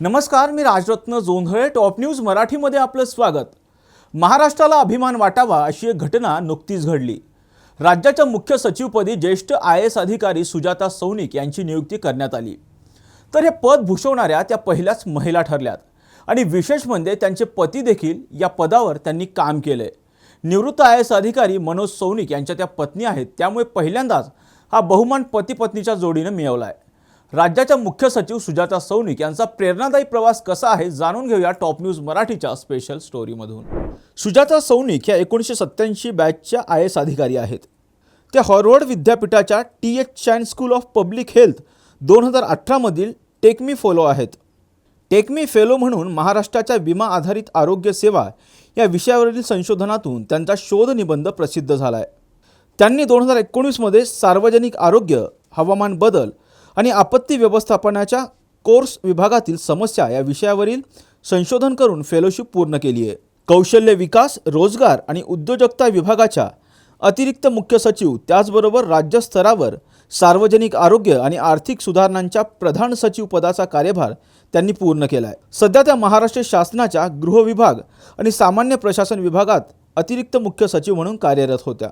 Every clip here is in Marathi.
नमस्कार मी राजरत्न जोंधळे टॉप न्यूज मराठीमध्ये आपलं स्वागत. महाराष्ट्राला अभिमान वाटावा अशी एक घटना नुकतीच घडली. राज्याच्या मुख्य सचिवपदी ज्येष्ठ आय एस अधिकारी सुजाता सौनिक यांची नियुक्ती करण्यात आली. तर हे पद भूषवणाऱ्या त्या पहिल्याच महिला ठरल्यात आणि विशेष म्हणजे त्यांचे पती देखील या पदावर त्यांनी काम केलंय. निवृत्त आय एस अधिकारी मनोज सौनिक यांच्या त्या पत्नी आहेत त्यामुळे पहिल्यांदाच हा बहुमान पती पत्नीच्या जोडीनं मिळवला आहे राज्याच्या मुख्य सचिव सुजाता सौनिक यांचा प्रेरणादायी प्रवास कसा आहे जाणून घेऊया टॉप न्यूज मराठीच्या स्पेशल स्टोरीमधून सुजाता सौनिक या एकोणीसशे सत्त्याऐंशी बॅचच्या आय एस अधिकारी आहेत. त्या हॉर्वर्ड विद्यापीठाच्या T H Chan school of public health दोन हजार अठरामधील टेकमी फॉलो आहेत. टेकमी फेलो म्हणून महाराष्ट्राच्या विमा आधारित आरोग्य सेवा या विषयावरील संशोधनातून त्यांचा शोध निबंध प्रसिद्ध झाला आहे त्यांनी दोन हजार एकोणीसमध्ये सार्वजनिक आरोग्य हवामान बदल आणि आपत्ती व्यवस्थापनाच्या कोर्स विभागातील समस्या या विषयावरील संशोधन करून फेलोशिप पूर्ण केली आहे. कौशल्य विकास रोजगार आणि उद्योजकता विभागाच्या अतिरिक्त मुख्य सचिव त्याचबरोबर राज्यस्तरावर सार्वजनिक आरोग्य आणि आर्थिक सुधारणांच्या प्रधान सचिव पदाचा कार्यभार त्यांनी पूर्ण केला आहे. सध्या त्या महाराष्ट्र शासनाच्या गृह विभाग आणि सामान्य प्रशासन विभागात अतिरिक्त मुख्य सचिव म्हणून कार्यरत होत्या.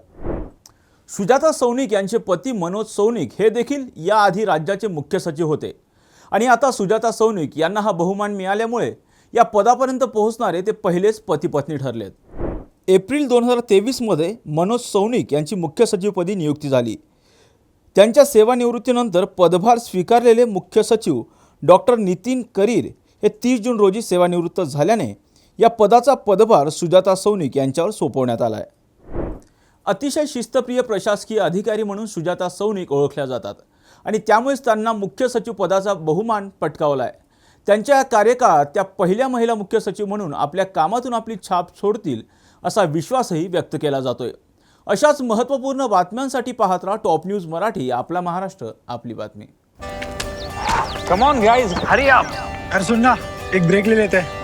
सुजाता सौनिक यांचे पती मनोज सौनिक हे देखील याआधी राज्याचे मुख्य सचिव होते. आणि आता सुजाता सौनिक यांना हा बहुमान मिळाल्यामुळे या पदापर्यंत पोहोचणारे ते पहिलेच पतीपत्नी ठरलेत. एप्रिल दोन हजार तेवीसमध्ये मनोज सौनिक यांची मुख्य सचिवपदी नियुक्ती झाली. त्यांच्या सेवानिवृत्तीनंतर पदभार स्वीकारलेले मुख्य सचिव डॉक्टर नितीन करीर हे तीस जून रोजी सेवानिवृत्त झाल्याने या पदाचा पदभार सुजाता सौनिक यांच्यावर सोपवण्यात आला आहे अतिशय शिस्तप्रिय प्रशासकीय अधिकारी म्हणून सुजाता सौनिक ओळखल्या जातात. आणि त्यामुळेच त्यांना मुख्य सचिव पदाचा बहुमान पटकावला आहे त्यांच्या या कार्यकाळात त्या पहिल्या महिला मुख्य सचिव म्हणून आपल्या कामातून आपली छाप सोडतील असा विश्वासही व्यक्त केला जातोय. अशाच महत्त्वपूर्ण बातम्यांसाठी पाहत राहा टॉप न्यूज मराठी आपला महाराष्ट्र आपली बातमी. Come on guys hurry up अरे सुन ना एक ब्रेक ले लेते हैं.